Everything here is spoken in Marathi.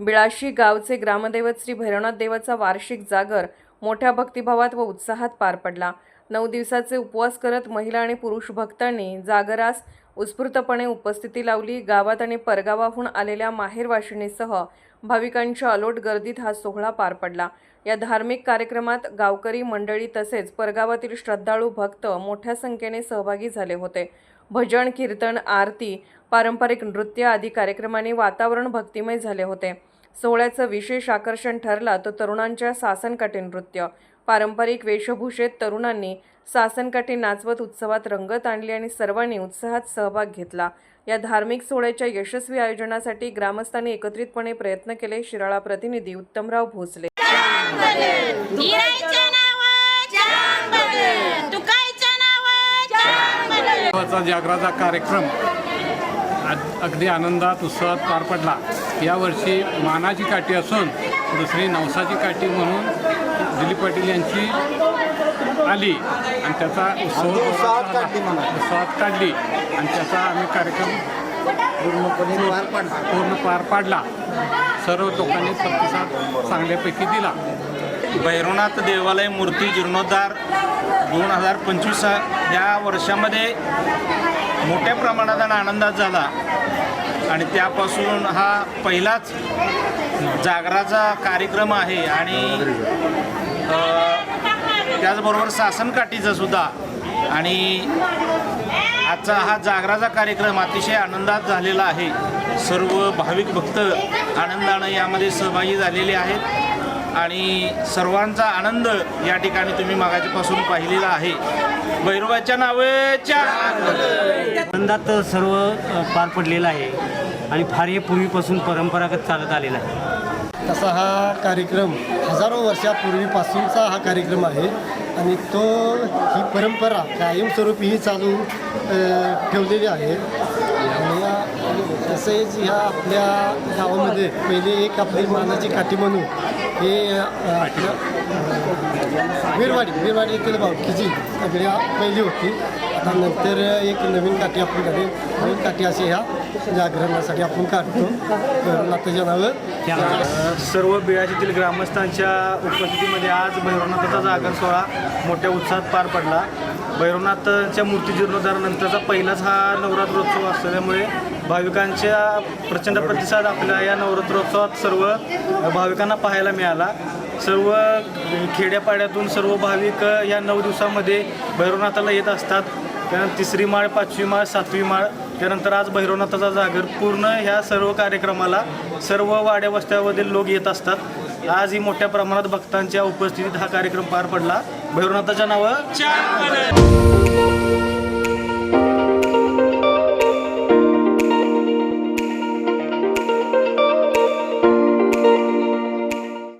बिळाशी गावचे ग्रामदैवत श्री भैरवनाथ देवाचा वार्षिक जागर मोठ्या भक्तिभावात व उत्साहात पार पडला. नऊ दिवसाचे उपवास करत महिला आणि पुरुष भक्तांनी जागरास उत्स्फूर्तपणे उपस्थिती लावली. गावात आणि परगावाहून आलेल्या माहेरवाशिणीसह भाविकांच्या अलोट गर्दीत हा सोहळा पार पडला. या धार्मिक कार्यक्रमात गावकरी मंडळी तसेच परगावातील श्रद्धाळू भक्त मोठ्या संख्येने सहभागी झाले होते. भजन कीर्तन आरती पारंपरिक नृत्य आदी कार्यक्रमाने वातावरण भक्तिमय झाले होते. सोहळ्याचं विशेष आकर्षण ठरला तो तरुणांच्या सासनकाठी नृत्य. पारंपरिक वेशभूषेत तरुणांनी सासनकाठी नाचवत उत्सवात रंगत आणली आणि सर्वांनी उत्साहात सहभाग घेतला. या धार्मिक सोहळ्याच्या यशस्वी आयोजनासाठी ग्रामस्थांनी एकत्रितपणे प्रयत्न केले. शिराळा प्रतिनिधी उत्तमराव भोसले. जागराचा कार्यक्रम अगदी आनंदात उत्सवात पार पडला. यावर्षी मानाची काठी असून दुसरी नवसाची काठी म्हणून दिलीप पाटील यांची आली आणि त्याचा उत्सव. उत्सवात काढली आणि त्याचा आम्ही कार्यक्रम पूर्णपणे पार पाडला. पूर्ण पार पाडला. सर्व लोकांनी प्रतिसाद चांगल्यापैकी दिला. भैरवनाथ देवालय मूर्ती जीर्णोद्धार दोन हजार पंचवीस या वर्षामध्ये मोठ्या प्रमाणात आणि आनंदात झाला. आणि त्यापासून हा पहिलाच जागराचा कार्यक्रम आहे आणि त्याचबरोबर सासनकाठीचा सुद्धा. आणि आजचा हा जागराचा कार्यक्रम अतिशय आनंदात झालेला आहे. सर्व भाविक भक्त आनंदानं यामध्ये सहभागी झालेले आहेत. आणि सर्वांचा आनंद या ठिकाणी तुम्ही मागाच्यापासून पाहिलेला आहे. भैरवाच्या नावेच्या आनंदात सर्व पार पडलेलं आहे आणि फार हे पूर्वीपासून परंपरागत चालत आलेला आहे. तसा हा कार्यक्रम हजारो वर्षापूर्वीपासूनचा हा कार्यक्रम आहे आणि तो ही परंपरा कायमस्वरूपी ही चालू ठेवलेली आहे. तसेच ह्या आपल्या गावामध्ये पहिले एक आपली मानाची काठी म्हणून हे वीरवाडी वीरवाडी येथील भावकीची सगळ्या पहिली होती. आता नंतर एक नवीन काठी आपण काढे नवीन काठी असे ह्या जागरणासाठी आपण काढतो. नाताच्या नावं. सर्व बिळाशीतील ग्रामस्थांच्या उपस्थितीमध्ये आज भैरवनाथाचा जागर सोहळा मोठ्या उत्साहात पार पडला. भैरवनाथच्या मूर्ती जीर्णोद्धारानंतरचा पहिलाच हा नवरात्रोत्सव असल्यामुळे भाविकांच्या प्रचंड प्रतिसाद आपल्या या नवरात्रोत्सवात सर्व भाविकांना पाहायला मिळाला. सर्व खेड्यापाड्यातून सर्व भाविक या नऊ दिवसामध्ये भैरवनाथाला येत असतात. त्यानंतर तिसरी माळ पाचवी माळ सातवी माळ त्यानंतर आज भैरवनाथाचा जागर. पूर्ण ह्या सर्व कार्यक्रमाला सर्व वाड्या वस्त्यामधील लोक येत असतात. आज ही मोठ्या प्रमाणात भक्तांच्या उपस्थितीत हा कार्यक्रम पार पडला. भैरवनाथाच्या नावं